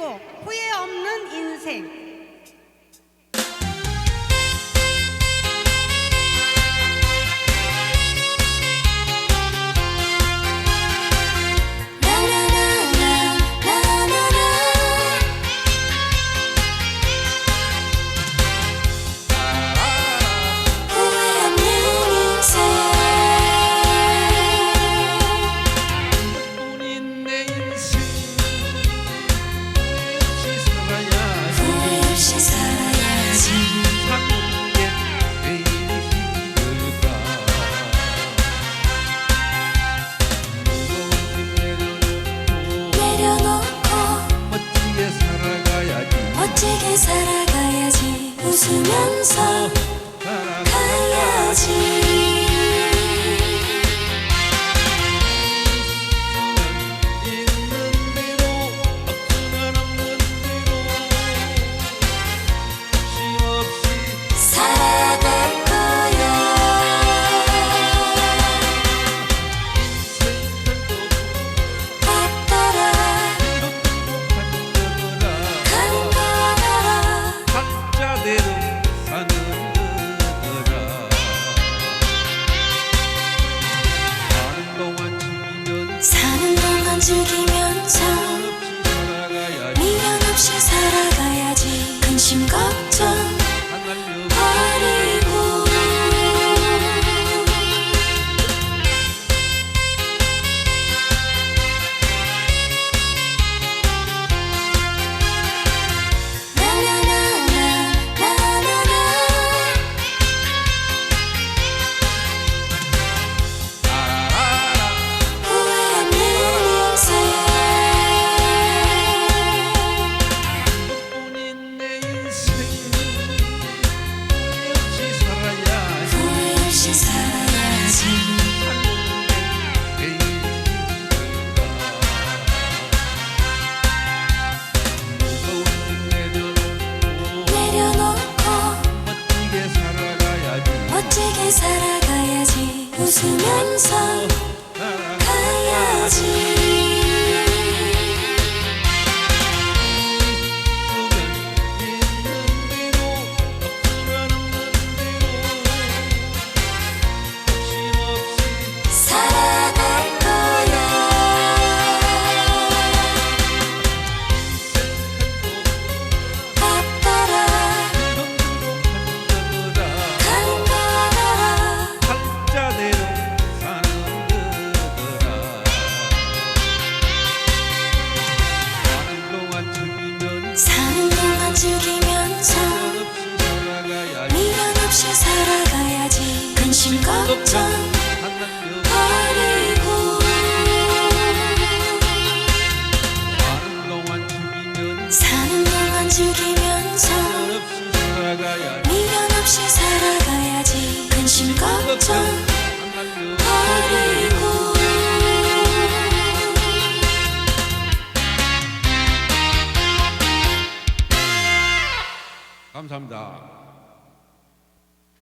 후회 없는 인생. 웃으면서 가야지. to keep 웃으면서 가야지. 즐기면서 미련 없이 살아가야지 근심 걱정 버리고 감사합니다.